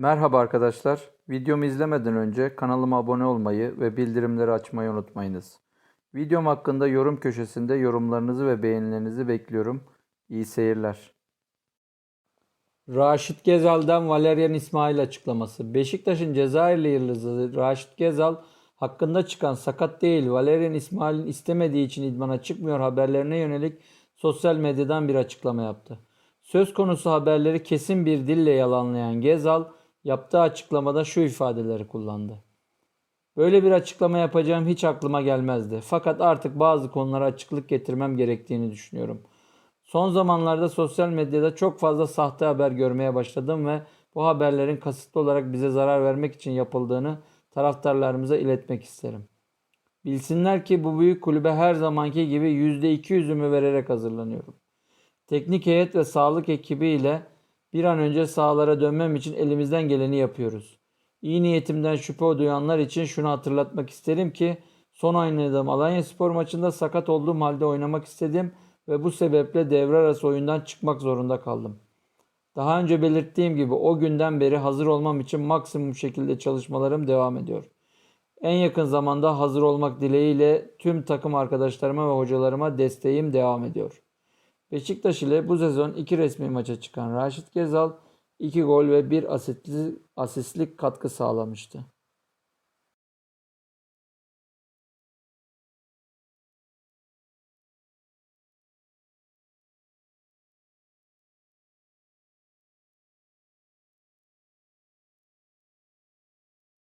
Merhaba arkadaşlar. Videomu izlemeden önce kanalıma abone olmayı ve bildirimleri açmayı unutmayınız. Videom hakkında yorum köşesinde yorumlarınızı ve beğenilerinizi bekliyorum. İyi seyirler. Raşit Gezal'dan Valerian İsmail açıklaması. Beşiktaş'ın Cezayirli yıldızı Raşit Gezal hakkında çıkan sakat değil Valerian İsmail'in istemediği için idmana çıkmıyor haberlerine yönelik sosyal medyadan bir açıklama yaptı. Söz konusu haberleri kesin bir dille yalanlayan Gezal yaptığı açıklamada şu ifadeleri kullandı. Böyle bir açıklama yapacağım hiç aklıma gelmezdi. Fakat artık bazı konulara açıklık getirmem gerektiğini düşünüyorum. Son zamanlarda sosyal medyada çok fazla sahte haber görmeye başladım ve bu haberlerin kasıtlı olarak bize zarar vermek için yapıldığını taraftarlarımıza iletmek isterim. Bilsinler ki bu büyük kulübe her zamanki gibi %200'ümü vererek hazırlanıyorum. Teknik heyet ve sağlık ekibi ile bir an önce sahalara dönmem için elimizden geleni yapıyoruz. İyi niyetimden şüphe duyanlar için şunu hatırlatmak isterim ki son oynadığım Alanya Spor maçında sakat olduğum halde oynamak istedim ve bu sebeple devre arası oyundan çıkmak zorunda kaldım. Daha önce belirttiğim gibi o günden beri hazır olmam için maksimum şekilde çalışmalarım devam ediyor. En yakın zamanda hazır olmak dileğiyle tüm takım arkadaşlarıma ve hocalarıma desteğim devam ediyor. Beşiktaş ile bu sezon iki resmi maça çıkan Raşit Gezal 2 gol ve 1 asistlik, asistlik katkı sağlamıştı.